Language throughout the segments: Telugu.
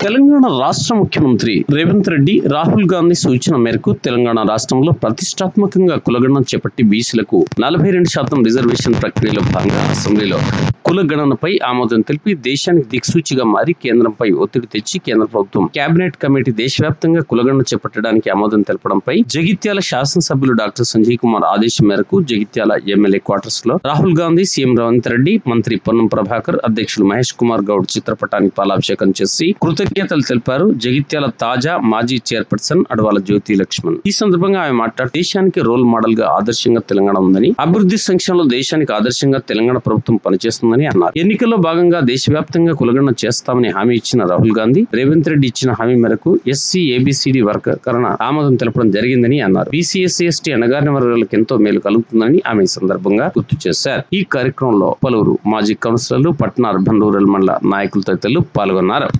తెలంగాణ రాష్ట్ర ముఖ్యమంత్రి రేవంత్ రెడ్డి రాహుల్ గాంధీ సూచన మేరకు తెలంగాణ రాష్ట్రంలో ప్రతిష్టాత్మకంగా కులగణన చేపట్టి బీసీలకు నలభై రెండు శాతం రిజర్వేషన్ ప్రక్రియలో భాగంగా అసెంబ్లీలో కులగణనపై ఆమోదం తెలిపి దేశానికి దిక్సూచిగా మారి కేంద్రంపై ఒత్తిడి తెచ్చి కేంద్ర ప్రభుత్వం కేబినెట్ కమిటీ దేశవ్యాప్తంగా కులగణన చేపట్టడానికి ఆమోదం తెలపడంపై జగిత్యాల శాసనసభ్యులు డాక్టర్ సంజయ్ కుమార్ ఆదేశం మేరకు జగిత్యాల ఎమ్మెల్యే క్వార్టర్స్లో రాహుల్ గాంధీ సీఎం రేవంత్ రెడ్డి మంత్రి పొన్నం ప్రభాకర్ అధ్యక్షులు మహేష్ కుమార్ గౌడ్ చిత్రపటానికి పాలాభిషేకం చేసి కృతజ్ఞతలు తెలిపారు. జగిత్యాల తాజా మాజీ చైర్పర్సన్ అడవాల జ్యోతి లక్ష్మణ్. ఈ సందర్భంగా ఆమె మాట్లాడుతూ దేశానికి రోల్ మోడల్గా ఆదర్శంగా తెలంగాణ ఉందని అభివృద్ధి సంక్షేమంలో దేశానికి ఆదర్శంగా తెలంగాణ ప్రభుత్వం పనిచేస్తుందని అన్నారు. ఎన్నికల్లో భాగంగా దేశవ్యాప్తంగా కులగణన చేస్తామని హామీ ఇచ్చిన రాహుల్ గాంధీ రేవంత్ రెడ్డి ఇచ్చిన హామీ మేరకు ఎస్సీ ఏబిసిడి వర్గీకరణ ఆమోదం తెలపడం జరిగిందని అన్నారు. బీసీఎస్సీ ఎస్టీ అణగారిన వర్గాలకు ఎంతో మేలు కలుగుతుందని ఆమె సందర్భంగా గుర్తు చేశారు. ఈ కార్యక్రమంలో పలువురు మాజీ కౌన్సిలర్లు పట్టణ అర్బన్ రూరల్ మండల నాయకులు తదితరులు పాల్గొన్నారు.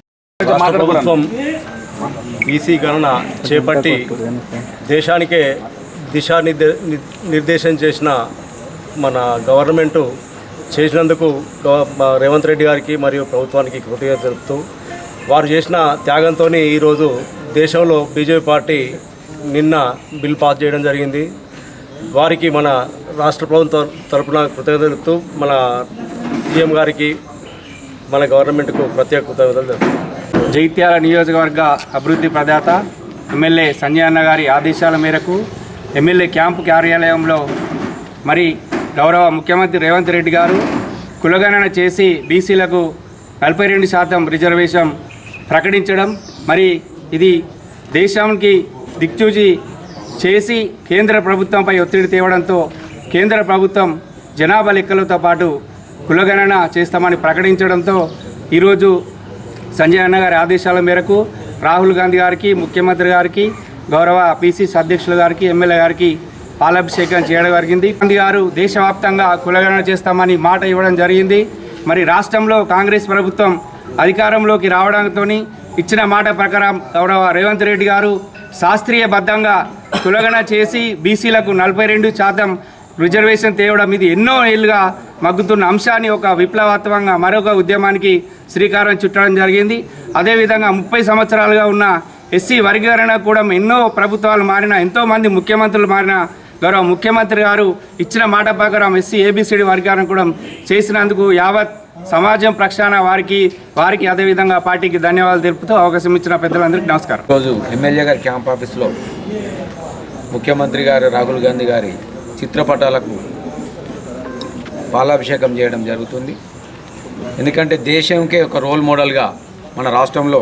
ప్రభుత్వం బీసీ గణన చేపట్టి దేశానికే ని- నిర్దేశం చేసిన మన గవర్నమెంటు చేసినందుకు రేవంత్ రెడ్డి గారికి మరియు ప్రభుత్వానికి కృతజ్ఞత తెలుపుతూ వారు చేసిన త్యాగంతో ఈరోజు దేశంలో బీజేపీ పార్టీ నిన్న బిల్ పాస్ చేయడం జరిగింది. వారికి మన రాష్ట్ర ప్రభుత్వం తరపున కృతజ్ఞతలు తెలుపుతూ మన సీఎం గారికి మన గవర్నమెంట్కు ప్రత్యేక కృతజ్ఞతలు తెలుపుతున్నాం జైత్యాల నియోజకవర్గ అభివృద్ధి ప్రదాత ఎమ్మెల్యే సంజయ్ అన్న గారి ఆదేశాల మేరకు ఎమ్మెల్యే క్యాంపు కార్యాలయంలో మరి గౌరవ ముఖ్యమంత్రి రేవంత్ రెడ్డి గారు కులగణన చేసి బీసీలకు నలభై రెండు శాతం రిజర్వేషన్ ప్రకటించడం మరి ఇది దేశానికి దిక్చూచి చేసి కేంద్ర ప్రభుత్వంపై ఒత్తిడి తేవడంతో కేంద్ర ప్రభుత్వం జనాభా లెక్కలతో పాటు కులగణన చేస్తామని ప్రకటించడంతో ఈరోజు సంజయ్ అన్న గారి ఆదేశాల మేరకు రాహుల్ గాంధీ గారికి ముఖ్యమంత్రి గారికి గౌరవ పిసిసి అధ్యక్షుల గారికి ఎమ్మెల్యే గారికి పాలాభిషేకం చేయడం జరిగింది. గాంధీ గారు దేశవ్యాప్తంగా కులగణన చేస్తామని మాట ఇవ్వడం జరిగింది. మరి రాష్ట్రంలో కాంగ్రెస్ ప్రభుత్వం అధికారంలోకి రావడంతో ఇచ్చిన మాట ప్రకారం గౌరవ రేవంత్ రెడ్డి గారు శాస్త్రీయబద్ధంగా కులగణ చేసి బీసీలకు నలభై రెండు శాతం రిజర్వేషన్ తేవడం ఇది ఎన్నో ఏళ్ళుగా మగ్గుతున్న అంశాన్ని ఒక విప్లవాత్మకంగా మరొక ఉద్యమానికి శ్రీకారం చుట్టడం జరిగింది. అదేవిధంగా ముప్పై సంవత్సరాలుగా ఉన్న ఎస్సీ వర్గీకరణ కూడా ఎన్నో ప్రభుత్వాలు మారిన ఎంతోమంది ముఖ్యమంత్రులు మారిన గౌరవ ముఖ్యమంత్రి గారు ఇచ్చిన మాట ప్రకారం ఎస్సీ ఏబిసిడి వర్గీకరణ కూడా చేసినందుకు యావత్ సమాజం ప్రక్షాళన వారికి వారికి అదేవిధంగా పార్టీకి ధన్యవాదాలు తెలుపుతూ అవకాశం ఇచ్చిన పెద్దలందరికీ నమస్కారం. రోజు ఎమ్మెల్యే గారి క్యాంప్ ఆఫీస్లో ముఖ్యమంత్రి గారు రాహుల్ గాంధీ గారి చిత్రపటాలకు పాలాభిషేకం చేయడం జరుగుతుంది. ఎందుకంటే దేశంకే ఒక రోల్ మోడల్గా మన రాష్ట్రంలో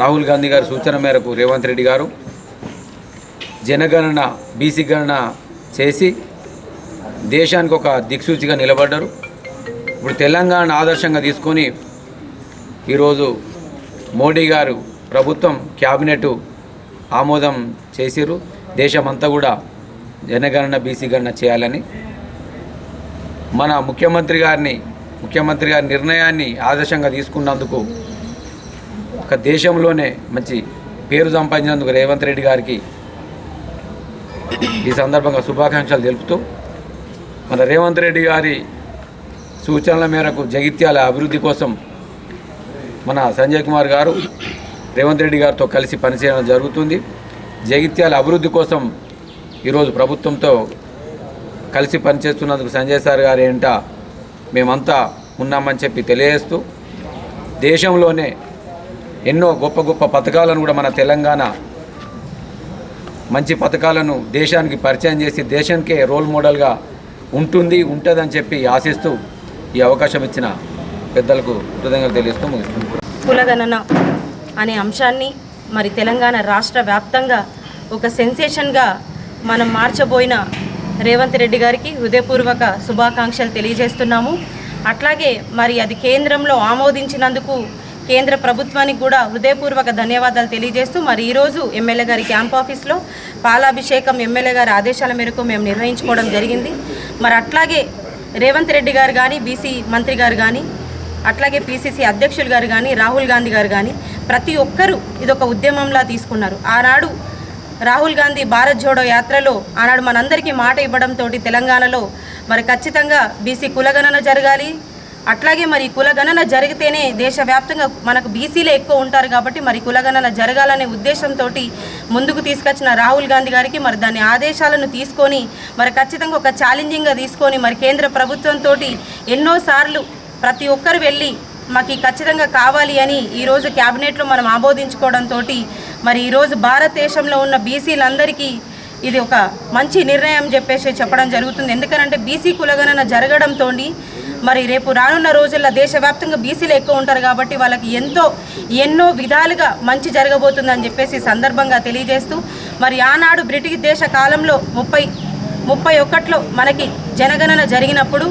రాహుల్ గాంధీ గారి సూచన మేరకు రేవంత్ రెడ్డి గారు జనగణన బీసీ గణన చేసి దేశానికి ఒక దిక్సూచిగా నిలబడ్డారు. ఇప్పుడు తెలంగాణ ఆదర్శంగా తీసుకొని ఈరోజు మోడీ గారు ప్రభుత్వం క్యాబినెట్ ఆమోదం చేసిరు దేశమంతా కూడా జనగణన బీసీ గణన చేయాలని మన ముఖ్యమంత్రి గారిని ముఖ్యమంత్రి గారి నిర్ణయాన్ని ఆదర్శంగా తీసుకున్నందుకు ఒక దేశంలోనే మంచి పేరు సంపాదించినందుకు రేవంత్ రెడ్డి గారికి ఈ సందర్భంగా శుభాకాంక్షలు తెలుపుతూ మన రేవంత్ రెడ్డి గారి సూచనల మేరకు జగిత్యాల అభివృద్ధి కోసం మన సంజయ్ కుమార్ గారు రేవంత్ రెడ్డి గారితో కలిసి పనిచేయడం జరుగుతుంది. జగిత్యాల అభివృద్ధి కోసం ఈరోజు ప్రభుత్వంతో కలిసి పనిచేస్తున్నందుకు సంజయ్ సార్ గారు ఏంట మేమంతా ఉన్నామని చెప్పి తెలియజేస్తూ దేశంలోనే ఎన్నో గొప్ప గొప్ప పథకాలను కూడా మన తెలంగాణ మంచి పథకాలను దేశానికి పరిచయం చేసి దేశానికే రోల్ మోడల్గా ఉంటుంది ఉంటుందని చెప్పి ఆశిస్తూ ఈ అవకాశం ఇచ్చిన పెద్దలకు కృతజ్ఞతలు తెలియస్తూ ముగిస్తున్నాను కులగణన అనే అంశాన్ని మరి తెలంగాణ రాష్ట్ర వ్యాప్తంగా ఒక సెన్సేషన్గా మనం మార్చబోయిన రేవంత్ రెడ్డి గారికి హృదయపూర్వక శుభాకాంక్షలు తెలియజేస్తున్నాము. అట్లాగే మరి అది కేంద్రంలో ఆమోదించినందుకు కేంద్ర ప్రభుత్వానికి కూడా హృదయపూర్వక ధన్యవాదాలు తెలియజేస్తూ మరి ఈరోజు ఎమ్మెల్యే గారి క్యాంప్ ఆఫీస్లో పాలాభిషేకం ఎమ్మెల్యే గారి ఆదేశాల మేరకు మేము నిర్వహించుకోవడం జరిగింది. మరి అట్లాగే రేవంత్ రెడ్డి గారు కానీ బీసీ మంత్రి గారు కానీ అట్లాగే పిసిసి అధ్యక్షులు గారు కానీ రాహుల్ గాంధీ గారు కానీ ప్రతి ఒక్కరూ ఇదొక ఉద్యమంలా తీసుకున్నారు. ఆనాడు రాహుల్ గాంధీ భారత్ జోడో యాత్రలో ఆనాడు మనందరికీ మాట ఇవ్వడంతో తెలంగాణలో మరి ఖచ్చితంగా బీసీ కులగణన జరగాలి. అట్లాగే మరి కులగణన జరిగితేనే దేశవ్యాప్తంగా మనకు బీసీలే ఎక్కువ ఉంటారు కాబట్టి మరి కులగణన జరగాలనే ఉద్దేశంతో ముందుకు తీసుకొచ్చిన రాహుల్ గాంధీ గారికి మరి దాని ఆదేశాలను తీసుకొని మరి ఖచ్చితంగా ఒక ఛాలెంజింగ్గా తీసుకొని మరి కేంద్ర ప్రభుత్వంతో ఎన్నోసార్లు ప్రతి ఒక్కరు వెళ్ళి మాకు ఖచ్చితంగా కావాలి అని ఈరోజు క్యాబినెట్లో మనం ఆమోదించుకోవడంతో మరి ఈరోజు భారతదేశంలో ఉన్న బీసీలందరికీ ఇది ఒక మంచి నిర్ణయం చెప్పేసి చెప్పడం జరుగుతుంది. ఎందుకనంటే బీసీ కులగణన జరగడంతో మరి రేపు రానున్న రోజుల్లో దేశవ్యాప్తంగా బీసీలు ఎక్కువ ఉంటారు కాబట్టి వాళ్ళకి ఎంతో ఎన్నో విధాలుగా మంచి జరగబోతుందని చెప్పేసి సందర్భంగా తెలియజేస్తూ మరి ఆనాడు బ్రిటిష్ దేశ కాలంలో ముప్పై ముప్పై ఒకటిలో మనకి జనగణన జరిగినప్పుడు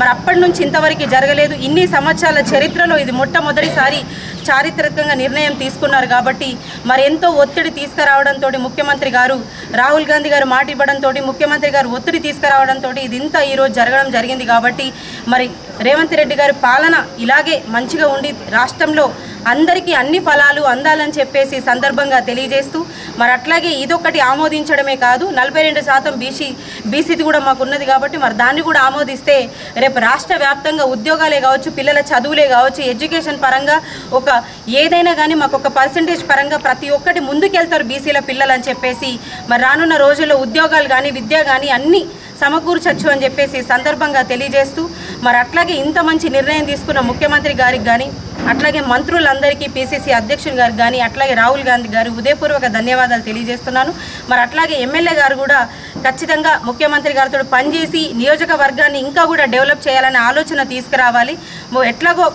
మరి అప్పటి నుంచి ఇంతవరకు జరగలేదు. ఇన్ని సంవత్సరాల చరిత్రలో ఇది మొట్టమొదటిసారి చారిత్రకంగా నిర్ణయం తీసుకున్నారు కాబట్టి మరి ఎంతో ఒత్తిడి తీసుకురావడంతో ముఖ్యమంత్రి గారు రాహుల్ గాంధీ గారు మాట ఇవ్వడంతో ముఖ్యమంత్రి గారు ఒత్తిడి తీసుకురావడంతో ఇది ఈరోజు జరగడం జరిగింది కాబట్టి మరి రేవంత్ రెడ్డి గారి పాలన ఇలాగే మంచిగా ఉండి రాష్ట్రంలో అందరికీ అన్ని ఫలాలు అందాలని చెప్పేసి సందర్భంగా తెలియజేస్తూ మరి అట్లాగే ఇదొకటి ఆమోదించడమే కాదు నలభై రెండు శాతం బీసీ బీసీది కూడా మాకు ఉన్నది కాబట్టి మరి దాన్ని కూడా ఆమోదిస్తే రేపు రాష్ట్ర వ్యాప్తంగా ఉద్యోగాలే కావచ్చు పిల్లల చదువులే కావచ్చు ఎడ్యుకేషన్ పరంగా ఒక ఏదైనా కానీ మాకు ఒక పర్సంటేజ్ పరంగా ప్రతి ఒక్కటి ముందుకెళ్తారు బీసీల పిల్లలు అని చెప్పేసి మరి రానున్న రోజుల్లో ఉద్యోగాలు కానీ విద్య కానీ అన్నీ సమకూర్చొచ్చు అని చెప్పేసి సందర్భంగా తెలియజేస్తూ మరి అట్లాగే ఇంత మంచి నిర్ణయం తీసుకున్న ముఖ్యమంత్రి గారికి కానీ అట్లాగే మంత్రులందరికీ పిసిసి అధ్యక్షుని గారు కానీ అట్లాగే రాహుల్ గాంధీ గారు ఉదయపూర్వక ధన్యవాదాలు తెలియజేస్తున్నాను. మరి అట్లాగే ఎమ్మెల్యే గారు కూడా ఖచ్చితంగా ముఖ్యమంత్రి గారితో పనిచేసి నియోజకవర్గాన్ని ఇంకా కూడా డెవలప్ చేయాలనే ఆలోచన తీసుకురావాలి. ఎట్లాగో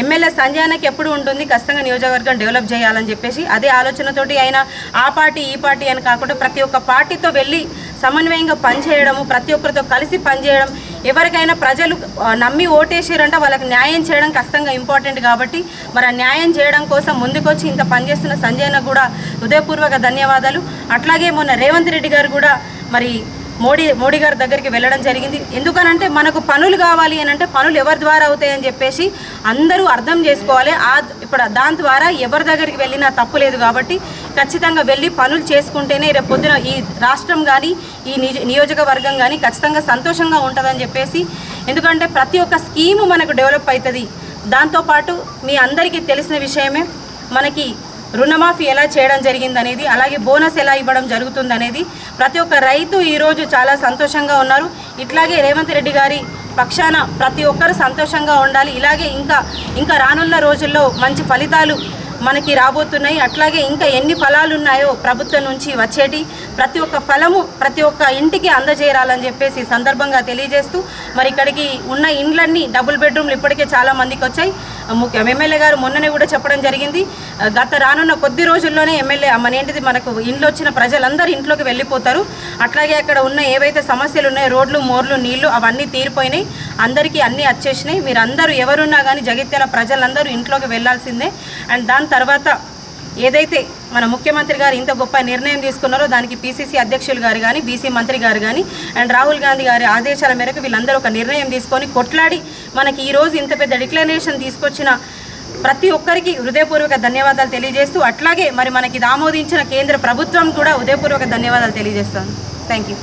ఎమ్మెల్యే సంజయానకి ఎప్పుడు ఉంటుంది? ఖచ్చితంగా నియోజకవర్గం డెవలప్ చేయాలని చెప్పేసి అదే ఆలోచనతోటి ఆయన ఆ పార్టీ ఈ పార్టీ అని కాకుండా ప్రతి ఒక్క పార్టీతో వెళ్ళి సమన్వయంగా పనిచేయడము ప్రతి ఒక్కరితో కలిసి పనిచేయడం ఎవరికైనా ప్రజలు నమ్మి ఓటేసారంటే వాళ్ళకి న్యాయం చేయడం కష్టంగా ఇంపార్టెంట్ కాబట్టి మరి ఆ న్యాయం చేయడం కోసం ముందుకొచ్చి ఇంత పనిచేస్తున్న సంజయ్న కూడా హృదయపూర్వక ధన్యవాదాలు. అట్లాగే మొన్న రేవంత్ రెడ్డి గారు కూడా మరి మోడీ మోడీ గారి దగ్గరికి వెళ్ళడం జరిగింది. ఎందుకనంటే మనకు పనులు కావాలి అని అంటే పనులు ఎవరి ద్వారా అవుతాయని చెప్పేసి అందరూ అర్థం చేసుకోవాలి. ఆ ఇప్పుడు దాని ద్వారా ఎవరి దగ్గరికి వెళ్ళినా తప్పు లేదు కాబట్టి ఖచ్చితంగా వెళ్ళి పనులు చేసుకుంటేనే రేపు పొద్దున ఈ రాష్ట్రం కానీ ఈ నిజ- నియోజకవర్గం కానీ ఖచ్చితంగా సంతోషంగా ఉంటుందని చెప్పేసి ఎందుకంటే ప్రతి ఒక్క స్కీము మనకు డెవలప్ అవుతుంది. దాంతోపాటు మీ అందరికీ తెలిసిన విషయమే మనకి రుణమాఫీ ఎలా చేయడం జరిగిందనేది అలాగే బోనస్ ఎలా ఇవ్వడం జరుగుతుందనేది ప్రతి ఒక్క రైతు ఈరోజు చాలా సంతోషంగా ఉన్నారు. ఇట్లాగే రేవంత్ రెడ్డి గారి పక్షాన ప్రతి ఒక్కరు సంతోషంగా ఉండాలి. ఇలాగే ఇంకా ఇంకా రానున్న రోజుల్లో మంచి ఫలితాలు మనకి రాబోతున్నాయి. అట్లాగే ఇంకా ఎన్ని ఫలాలు ఉన్నాయో ప్రభుత్వం నుంచి వచ్చేటి ప్రతి ఒక్క ఫలము ప్రతి ఒక్క ఇంటికి అందజేరాలని చెప్పేసి సందర్భంగా తెలియజేస్తూ మరి ఇక్కడికి ఉన్న ఇండ్లన్నీ డబుల్ బెడ్రూమ్లు ఇప్పటికే చాలా మందికి వచ్చాయి. ముఖ్య ఎమ్మెల్యే గారు మొన్ననే కూడా చెప్పడం జరిగింది. గత రానున్న కొద్ది రోజుల్లోనే ఎమ్మెల్యే మన ఏంటిది మనకు ఇంట్లో వచ్చిన ప్రజలందరూ ఇంట్లోకి వెళ్ళిపోతారు. అట్లాగే అక్కడ ఉన్న ఏవైతే సమస్యలు ఉన్నాయో రోడ్లు మోర్లు నీళ్ళు అవన్నీ తీరిపోయినాయి. అందరికీ అన్నీ వచ్చేసినాయి మీరందరూ ఎవరున్నా కానీ జగిత్యాల ప్రజలందరూ ఇంట్లోకి వెళ్ళాల్సిందే. అండ్ దాని తర్వాత ఏదైతే మన ముఖ్యమంత్రి గారు ఇంత గొప్ప నిర్ణయం తీసుకున్నారో దానికి పీసీసీ అధ్యక్షులు గారు కానీ బీసీ మంత్రి గారు కానీ అండ్ రాహుల్ గాంధీ గారి ఆదేశాల మేరకు వీళ్ళందరూ ఒక నిర్ణయం తీసుకొని కొట్లాడి మనకి ఈరోజు ఇంత పెద్ద డిక్లరేషన్ తీసుకొచ్చిన ప్రతి ఒక్కరికి హృదయపూర్వక ధన్యవాదాలు తెలియజేస్తూ అట్లాగే మరి మనకి ఆమోదించిన కేంద్ర ప్రభుత్వం కూడా హృదయపూర్వక ధన్యవాదాలు తెలియజేస్తాను థ్యాంక్ యూ